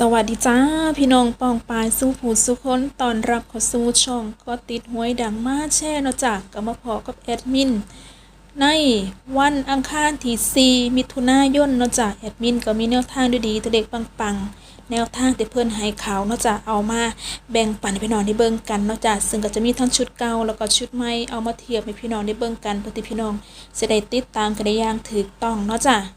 สวัสดีจ้า พี่น้องปองปายสู้ผู้สู้คนตอนรับเข้าสู่ช่องก็ติดหวยดังมาแช่เนาะจากก็มาพอกับแอดมิน ในวันอังคารที่4มิถุนายนเนาะจ้ะแอดมินก็มีแนวทางดีๆตัวเด็กปังๆ แนวทางที่เพื่อนให้เขาวเนาะจ้ะเอามาแบ่งปันให้พี่น้องได้เบิ่งกันเนาะจ้ะซึ่งก็จะมีทั้งชุดเก่าแล้วก็ชุดใหม่เอามาเทียบให้พี่น้องได้เบิ่งกันเพื่อที่พี่น้องจะได้ติดตามกันได้อย่างถูกต้องเนาะจ้ะ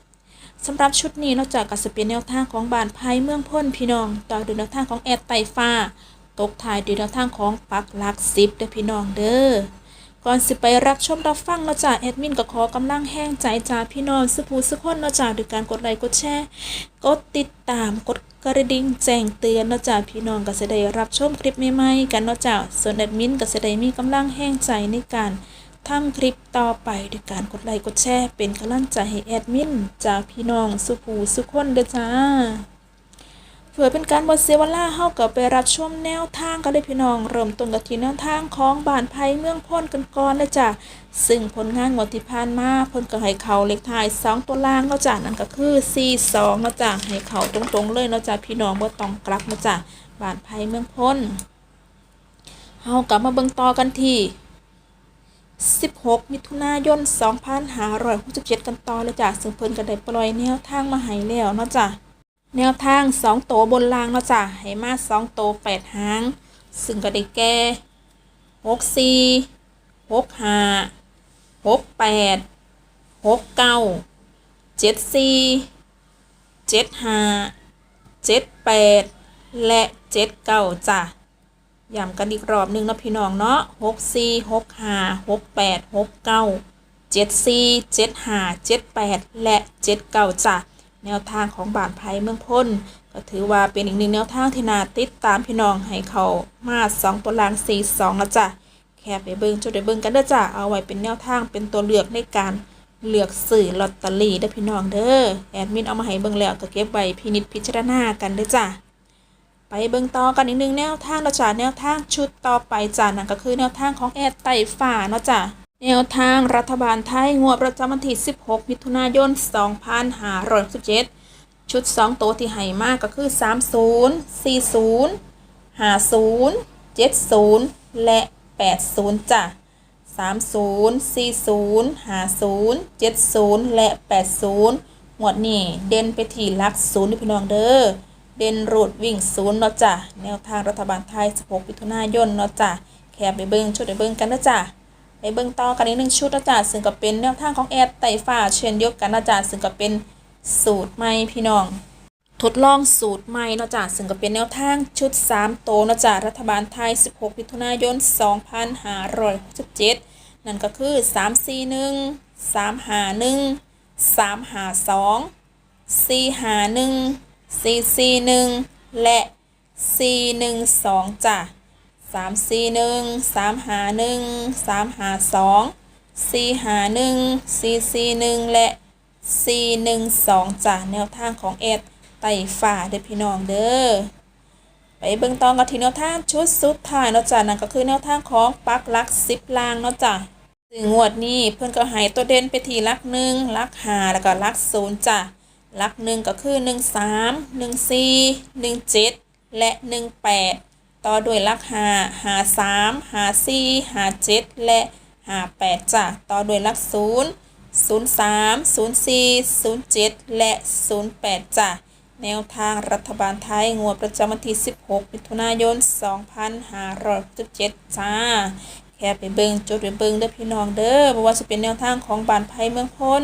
สำหรับชุดนี้นอกจากกัสเป็นแนวทางของบานไพ่เมืองพ้นพี่น้อง ต่อด้วยแนวทางของแอดไตฟ้า ตกท้ายด้วยแนวทางของปักลักสิบเด้อพี่น้องเด้อก่อนสิไปรับชมรับฟังเนาะจ้าแอดมินก็ขอกำลังแห้งใจจากพี่น้องสุภูสุคนเนาะจ้าด้วยการกดไลค์กดแชร์กดติดตามกดกระดิ่งแจ้งเตือนเนาะจ้าพี่น้องก็จะได้รับชมคลิปใหม่ๆกันเนาะจ้าส่วนแอดมินก็จะได้มีกำลังแห้งใจในการ ทำคลิปต่อไปด้วยการกดไลค์กดแชร์เป็นกำลังใจให้แอดมินจากพี่น้องสุภูสุคนเด้อจ้าเพื่อเป็นการบดเสียเวลาเฮาก็ไปรับชมแนวทางกันเลยพี่น้อง เริ่มต้นกันที่แนวทางของบานไผ่เมืองพ้นกันก่อนเลยจ้ะซึ่งผลงานงวดที่ผ่านมาเพิ่นก็ให้เขาเลขท้าย 2 ตัวล่างเนาะจ้ะนั่นก็คือ 42เนาะจ้ะให้เขาตรงๆเลยเนาะจ้ะพี่น้องบ่ต้องกลับเนาะจ้ะบานไผ่เมืองพ้นเฮากลับมาเบิ่งต่อกันที่ 16 มิถุนายน 2567 กันต่อเลยจ้ะซึ่งเพิ่นก็ได้ปล่อยแนวทางมาให้แล้วเนาะจ้ะแนวทางสองโตวบนรางเนาะจ้ะให้มาสองโตวแปดหาง ซึ่งก็ได้แก่หกสี่หกห้าหกแปดหกเก้าเจ็ดซีเจ็ดห้าเจ็ดแปดและเจ็ดเก้าจ้ะ ย้ำกันอีกรอบหนึ่งนะพี่น้องเนาะหกสี่หกห้าหกแปดหกเก้าเจ็ดสี่เจ็ดห้าเจ็ดแปดและเจ็ดเก้าจ้ะแนวทางของบานไผ่เมืองพ้น ก็ถือว่าเป็นอีกหนึ่งแนวทางที่น่าติดตามพี่น้องให้เขามาสองตัวลางสี่สองแล้วจ้ะแค่ไปเบิ่งจุดไปเบิ่งกันเด้อจ้ะเอาไว้เป็นแนวทางเป็นตัวเลือกในการเลือกสื่อลอตเตอรี่เด้อพี่น้องเด้อแอดมินเอามาให้เบิ่งแล้วก็เก็บไว้พินิจพิจารณากันเด้อจ้ะ ไปเบิ่งต่อกันอีกหนึ่งแนวทางแล้วจ้ะแนวทางชุดต่อไปจ้ะนั่นก็คือแนวทางของแอดไต่ฝ่าเนาะจ้ะแนวทางรัฐบาลไทยงวดประจำวันที่ 16 มิถุนายน 2567 ชุด 2 ตัวที่ให้มากก็คือ 30 40 50 70 และ 80 จ้ะ 30 40 50 70 และ 80งวดนี้เด่นไปที่ลักศูนย์พี่น้องเด้อ เด่นรูดวิ่งศูนย์เนาะจ้ะแนวทางรัฐบาลไทย 16มิถุนายนเนาะจ้ะแค่ไปเบิ่งชุดไปเบิ่งกันนะจ้ะไปเบิ่งต่อกันอีกหนึ่งชุดนะจ๊ะซึ่งก็เป็นแนวทางของแอดไต่ฟ้าเช่นเดียวกันนะจ๊ะซึ่งก็เป็นสูตรใหม่พี่น้อง ทดลองสูตรใหม่เนาะจ๊ะซึ่งก็เป็นแนวทางชุด 3 โตเนาะจ๊ะรัฐบาลไทย 16มิถุนายน 2567 นั่นก็คือ 341 351 352 451 441 และ 412จ้ะสามสี่หนึ่งสามหาหนึ่งสามหาสองซีหาหนึ่งซีซีหนึ่งและสี่หนึ่งสองจากแนวทางของเอ็ดไต่ฝ่าเด้อพี่น้องเด้อไปเบิ่งตองกันที่แนวทางชุดสุดท้ายเนาะจ้ะนั่นก็คือแนวทางของปักลักสิบลางเนาะจ้ะซึ่งงวดนี้เพื่อนก็หายตัวเด่นไปทีลักหนึ่งลักหาแล้วก็ลักศูนย์จ้ะ หลักหนึ่งก็คือหนึ่งสามหนึ่งสี่หนึ่งเจ็ดและหนึ่งแปดต่อด้วยลักหาหาสามหาสี่หาเจ็ดและหาแปดจ้ะต่อด้วยลักศูนย์ศูนย์สามศูนย์สี่ศูนย์เจ็ดและศูนย์แปดจ้ะแนวทางรัฐบาลไทยงวดประจำวันที่ 16 มิถุนายน 2567จ้า แค่ไปเบิงจดไปเบิงเด้อพี่น้องเด้อเพราะว่าจะเป็นแนวทางของบานไผ่เมืองพ้น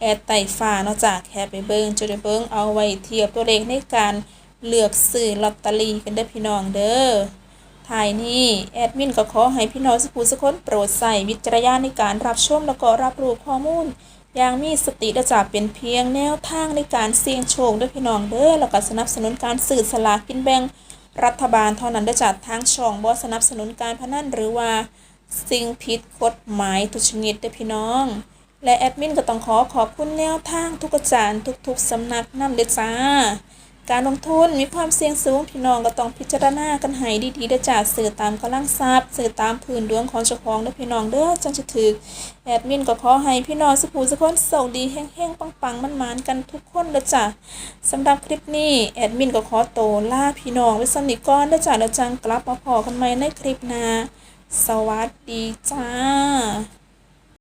แอดไต่ฟ้าเนาะจ้ะแค่ไปเบิงจดไปเบิงเอาไว้เทียบตัวเลขในการเลือกซื้อลอตเตอรี่กันเด้อพี่น้องเด้อทายนี้แอดมินก็ขอให้พี่น้องสักผู้สักคนโปรดใส่วิจารณญาณในการรับชมแล้วก็รับรู้ข้อมูลอย่างมีสติและจะเป็นเพียงแนวทางในการเสี่ยงโชคด้อพี่น้องเด้อแล้วก็สนับสนุนการสื่อสลากกินแบ่งรัฐบาลเท่านั้นเด้จากทางช่องบ่สนับสนุนการพนันหรือว่า สิ่งผิดกฎหมายทุกชนิดเด้พี่น้อง และแอดมินก็ต้องขอขอบคุณแนวทางทุกอาจารย์ทุกๆสำนักนำเด้อจ้า การลงทุนมีความเสี่ยงสูงพี่น้องก็ต้องพิจารณากันให้ดีๆเด้อจ้าสื่อตามกำลังทรัพย์สื่อตามพื้นดวงของเจ้าของเด้อพี่น้องเด้อจังจะถือแอดมินก็ขอให้พี่น้องสุขูสุขคนโชคดีแห้งๆปังๆมันๆกันทุกคนเด้อจ้าสำหรับคลิปนี้แอดมินก็ขอโตวลาพี่น้องไว้สนิก่อนเด้อจ้าแล้วจังกลับมาพอกันใหม่ในคลิปหน้า สวัสดีจ้า